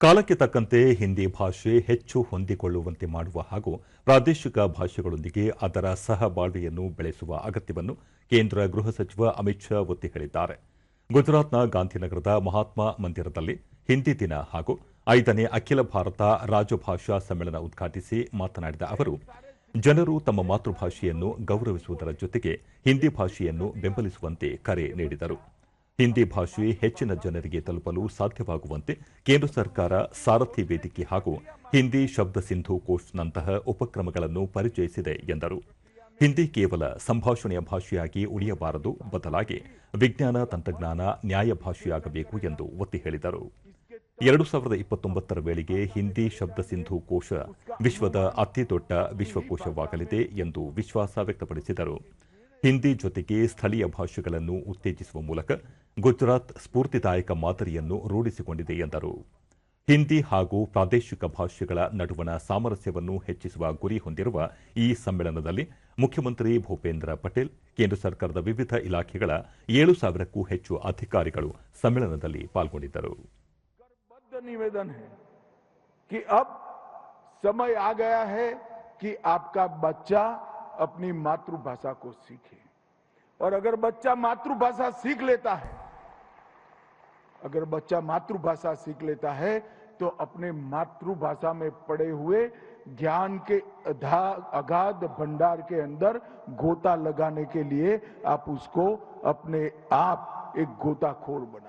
ಕಾಲಕ್ಕೆ ತಕ್ಕಂತೆ ಹಿಂದಿ ಭಾಷೆ ಹೆಚ್ಚು ಹೊಂದಿಕೊಳ್ಳುವಂತೆ ಮಾಡುವ ಹಾಗೂ ಪ್ರಾದೇಶಿಕ ಭಾಷೆಗಳೊಂದಿಗೆ ಅದರ ಸಹಬಾಳ್ವೆಯನ್ನು ಬೆಳೆಸುವ ಅಗತ್ಯವನ್ನು ಕೇಂದ್ರ ಗೃಹ ಸಚಿವ ಅಮಿತ್ ಶಾ ಒತ್ತಿ ಹೇಳಿದ್ದಾರೆ. ಗುಜರಾತ್ನ ಗಾಂಧಿನಗರದ ಮಹಾತ್ಮ ಮಂದಿರದಲ್ಲಿ ಹಿಂದಿ ದಿನ ಹಾಗೂ ಐದನೇ ಅಖಿಲ ಭಾರತ ರಾಜಭಾಷಾ ಸಮ್ಮೇಳನ ಉದ್ಘಾಟಿಸಿ ಮಾತನಾಡಿದ ಅವರು, ಜನರು ತಮ್ಮ ಮಾತೃಭಾಷೆಯನ್ನು ಗೌರವಿಸುವುದರ ಜೊತೆಗೆ ಹಿಂದಿ ಭಾಷೆಯನ್ನು ಬೆಂಬಲಿಸುವಂತೆ ಕರೆ ನೀಡಿದರು. ಹಿಂದಿ ಭಾಷೆ ಹೆಚ್ಚಿನ ಜನರಿಗೆ ತಲುಪಲು ಸಾಧ್ಯವಾಗುವಂತೆ ಕೇಂದ್ರ ಸರ್ಕಾರ ಸಾರಥಿ ವೇದಿಕೆ ಹಾಗೂ ಹಿಂದಿ ಶಬ್ದ ಸಿಂಧು ಉಪಕ್ರಮಗಳನ್ನು ಪರಿಚಯಿಸಿದೆ ಎಂದರು. ಹಿಂದಿ ಕೇವಲ ಸಂಭಾಷಣೆಯ ಭಾಷೆಯಾಗಿ ಉಳಿಯಬಾರದು, ಬದಲಾಗಿ ವಿಜ್ಞಾನ, ತಂತ್ರಜ್ಞಾನ, ನ್ಯಾಯ ಭಾಷೆಯಾಗಬೇಕು ಎಂದು ಒತ್ತಿ ಹೇಳಿದರು. ಎರಡು ಸಾವಿರದ ಇಪ್ಪತ್ತೊಂಬತ್ತರ ವೇಳೆಗೆ ಹಿಂದಿ ಶಬ್ದ ಸಿಂಧು ಕೋಶ ವಿಶ್ವದ ಅತಿದೊಡ್ಡ ವಿಶ್ವಕೋಶವಾಗಲಿದೆ ಎಂದು ವಿಶ್ವಾಸ ವ್ಯಕ್ತಪಡಿಸಿದರು. ಹಿಂದಿ ಜೊತೆಗೆ ಸ್ಥಳೀಯ ಭಾಷೆಗಳನ್ನು ಉತ್ತೇಜಿಸುವ ಮೂಲಕ ಗುಜರಾತ್ ಸ್ಫೂರ್ತಿದಾಯಕ ಮಾದರಿಯನ್ನು ರೂಢಿಸಿಕೊಂಡಿದೆ ಎಂದರು. ಹಿಂದಿ ಹಾಗೂ ಪ್ರಾದೇಶಿಕ ಭಾಷೆಗಳ ನಡುವಣ ಸಾಮರಸ್ಯವನ್ನು ಹೆಚ್ಚಿಸುವ ಗುರಿ ಹೊಂದಿರುವ ಈ ಸಮ್ಮೇಳನದಲ್ಲಿ ಮುಖ್ಯಮಂತ್ರಿ ಭೂಪೇಂದ್ರ ಪಟೇಲ್, ಕೇಂದ್ರ ಸರ್ಕಾರದ ವಿವಿಧ ಇಲಾಖೆಗಳ ಏಳು ಸಾವಿರಕ್ಕೂ ಹೆಚ್ಚು ಅಧಿಕಾರಿಗಳು ಸಮ್ಮೇಳನದಲ್ಲಿ ಪಾಲ್ಗೊಂಡಿದ್ದರು. ಸಮಯ अपनी मातृभाषा को सीखे। और अगर बच्चा मातृभाषा सीख लेता है, अगर बच्चा मातृभाषा सीख लेता है तो अपने मातृभाषा में पड़े हुए ज्ञान के अगाध भंडार के अंदर गोता लगाने के लिए आप उसको अपने आप एक गोताखोर बना